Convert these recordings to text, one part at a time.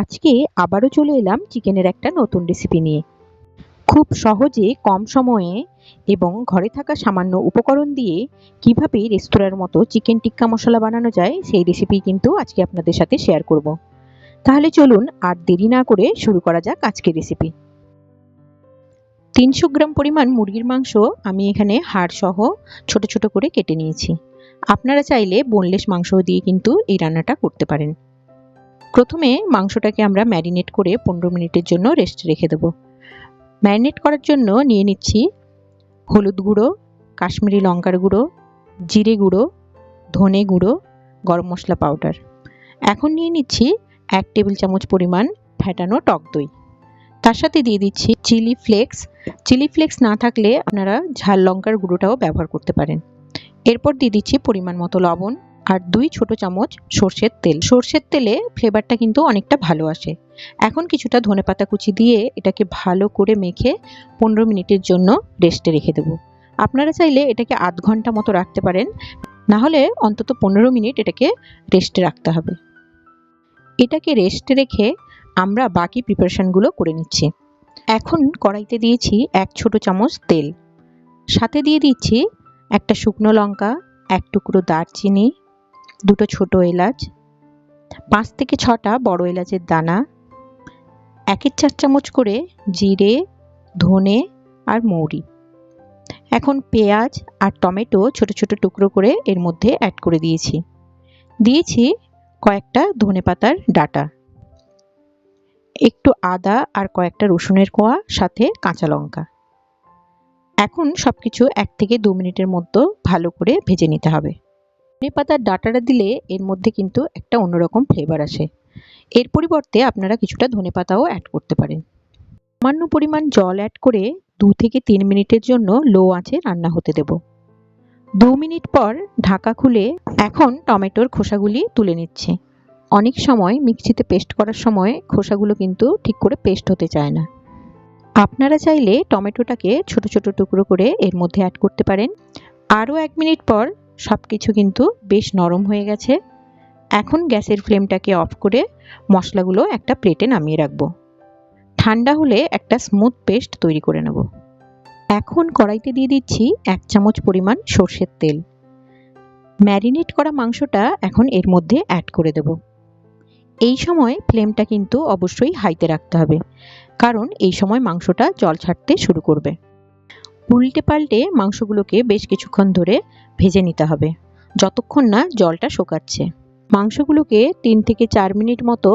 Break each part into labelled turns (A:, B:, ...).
A: আজকে আবারও চলে এলাম চিকেনের একটা নতুন রেসিপি নিয়ে। খুব সহজে, কম সময়ে এবং ঘরে থাকা সামান্য উপকরণ দিয়ে কীভাবে রেস্তোরাঁর মতো চিকেন টিক্কা মশলা বানানো যায়, সেই রেসিপি কিন্তু আজকে আপনাদের সাথে শেয়ার করব। তাহলে চলুন আর দেরি না করে শুরু করা যাক আজকের রেসিপি তিনশো গ্রাম পরিমাণ মুরগির মাংস আমি এখানে হাড় সহ ছোট ছোট করে কেটে নিয়েছি। আপনারা চাইলে বোনলেস মাংস দিয়ে কিন্তু এই রান্নাটা করতে পারেন। প্রথমে মাংসটাকে আমরা ম্যারিনেট করে পনেরো মিনিটের জন্য রেস্ট রেখে দেবো। ম্যারিনেট করার জন্য নিয়ে নিচ্ছি হলুদ গুঁড়ো, কাশ্মীরি লঙ্কার গুঁড়ো, জিরে গুঁড়ো, ধনে গুঁড়ো, গরম মশলা পাউডার এখন নিয়ে নিচ্ছি এক টেবিল চামচ পরিমাণ ফ্যাটানো টক দই। তার সাথে দিয়ে দিচ্ছি চিলি ফ্লেক্স। চিলি ফ্লেক্স না থাকলে আপনারা ঝাল লঙ্কার গুঁড়োটাও ব্যবহার করতে পারেন। এরপর দিয়ে দিচ্ছি পরিমাণ মতো লবণ। আর দুই ছোট চামচ সর্ষের তেল। সর্ষের তেলে ফ্লেভারটা কিন্তু অনেকটা ভালো আসে। এখন কিছুটা ধনেপাতা কুচি দিয়ে এটাকে ভালো করে মেখে পনেরো মিনিটের জন্য রেস্টে রেখে দেব। আপনারা চাইলে এটাকে আধ ঘণ্টা মতো রাখতে পারেন। না হলে অন্তত পনেরো মিনিট এটাকে রেস্টে রাখতে হবে। এটাকে রেস্টে রেখে আমরা বাকি প্রিপারেশানগুলো করে নিচ্ছি। এখন কড়াইতে দিয়েছি এক ছোট চামচ তেল। সাথে দিয়ে দিচ্ছি একটা শুকনো লঙ্কা, এক টুকরো দারচিনি দুটো ছোট এলাচ, পাঁচ থেকে ছটা বড় এলাচের দানা, একের চার চামচ করে জিরে, ধনে আর মৌরি। এখন পেঁয়াজ আর টমেটো ছোট ছোট টুকরো করে এর মধ্যে অ্যাড করে দিয়েছি। দিয়েছি কয়েকটা ধনে পাতার ডাটা, একটু আদা আর কয়েকটা রসুনের কোয়া, সাথে কাঁচা লঙ্কা। এখন সব কিছু এক থেকে দু মিনিটের মধ্যে ভালো করে ভেজে নিতে হবে। ধনে পাতার ডাটাটা দিলে এর মধ্যে কিন্তু একটা অন্যরকম ফ্লেভার আসে। এর পরিবর্তে আপনারা কিছুটা ধনে পাতাও অ্যাড করতে পারেন। সামান্য পরিমাণ জল অ্যাড করে দু থেকে তিন মিনিটের জন্য লো আঁচে রান্না হতে দেব। দু মিনিট পর ঢাকা খুলে এখন টমেটোর খোসাগুলি তুলে নিচ্ছে। অনেক সময় মিক্সিতে পেস্ট করার সময় খোসাগুলো কিন্তু ঠিক করে পেস্ট হতে চায় না। আপনারা চাইলে টমেটোটাকে ছোট ছোট টুকরো করে এর মধ্যে অ্যাড করতে পারেন। আরও এক মিনিট পর সব কিছু কিন্তু বেশ নরম হয়ে গেছে। এখন গ্যাসের ফ্লেমটাকে অফ করে মশলাগুলো একটা প্লেটে নামিয়ে রাখব। ঠান্ডা হলে একটা স্মুথ পেস্ট তৈরি করে নেব। এখন কড়াইতে দিয়ে দিচ্ছি এক চামচ পরিমাণ সর্ষের তেল। ম্যারিনেট করা মাংসটা এখন এর মধ্যে অ্যাড করে দেব। এই সময় ফ্লেমটা কিন্তু অবশ্যই হাইতে রাখতে হবে, কারণ এই সময় মাংসটা জল ছাড়তে শুরু করবে। উল্টে পাল্টে মাংসগুলোকে বেশ কিছুক্ষণ ধরে ভেজে নিতে হবে, যতক্ষণ না জলটা শোকাচ্ছে। মাংসগুলোকে তিন থেকে চার মিনিট মতো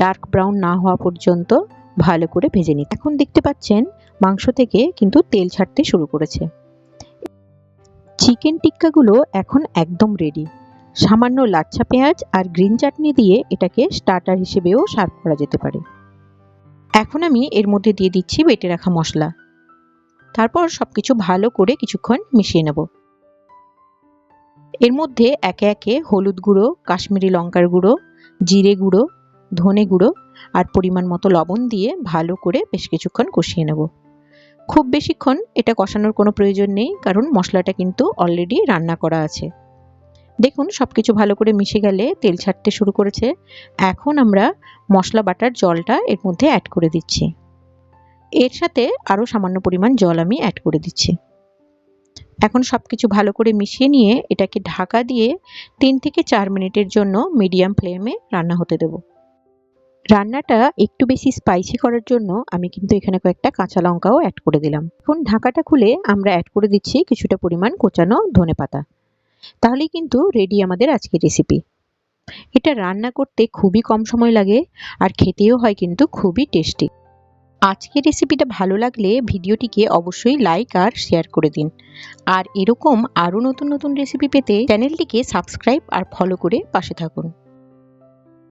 A: ডার্ক ব্রাউন না হওয়া পর্যন্ত ভালো করে ভেজে নিতে। এখন দেখতে পাচ্ছেন মাংস থেকে কিন্তু তেল ছাড়তে শুরু করেছে। চিকেন টিক্কাগুলো এখন একদম রেডি সামান্য লাচ্ছা পেঁয়াজ আর গ্রিন চাটনি দিয়ে এটাকে স্টার্টার হিসেবেও সার্ভ করা যেতে পারে। এখন আমি এর মধ্যে দিয়ে দিচ্ছি বেটে রাখা মশলা। তারপর সব কিছু ভালো করে কিছুক্ষণ মিশিয়ে নেব। এর মধ্যে একে একে হলুদ গুঁড়ো, কাশ্মীরি লঙ্কার গুঁড়ো, জিরে গুঁড়ো, ধনে গুঁড়ো আর পরিমাণ মতো লবণ দিয়ে ভালো করে বেশ কিছুক্ষণ কষিয়ে নেব। খুব বেশিক্ষণ এটা কষানোর কোনো প্রয়োজন নেই, কারণ মশলাটা কিন্তু অলরেডি রান্না করা আছে। দেখুন সব কিছু ভালো করে মিশে গেলে তেল ছাড়তে শুরু করেছে। এখন আমরা মশলা বাটার জলটা এর মধ্যে অ্যাড করে দিচ্ছি। এর সাথে আরও সামান্য পরিমাণ জল আমি অ্যাড করে দিচ্ছি। এখন সব কিছু ভালো করে মিশিয়ে নিয়ে এটাকে ঢাকা দিয়ে তিন থেকে চার মিনিটের জন্য মিডিয়াম ফ্লেমে রান্না হতে দেব। রান্নাটা একটু বেশি স্পাইসি করার জন্য আমি কিন্তু এখানে কয়েকটা কাঁচা লঙ্কাও অ্যাড করে দিলাম। এখন ঢাকাটা খুলে আমরা অ্যাড করে দিচ্ছি কিছুটা পরিমাণ কোচানো ধনে পাতা। তাহলেই কিন্তু রেডি আমাদের আজকের রেসিপি এটা রান্না করতে খুবই কম সময় লাগে আর খেতেও হয় কিন্তু খুবই টেস্টি আজকের রেসিপিটা ভালো লাগলে ভিডিওটিকে অবশ্যই লাইক আর শেয়ার করে দিন। আর এরকম আরও নতুন নতুন রেসিপি পেতে চ্যানেলটিকে সাবস্ক্রাইব আর ফলো করে পাশে থাকুন।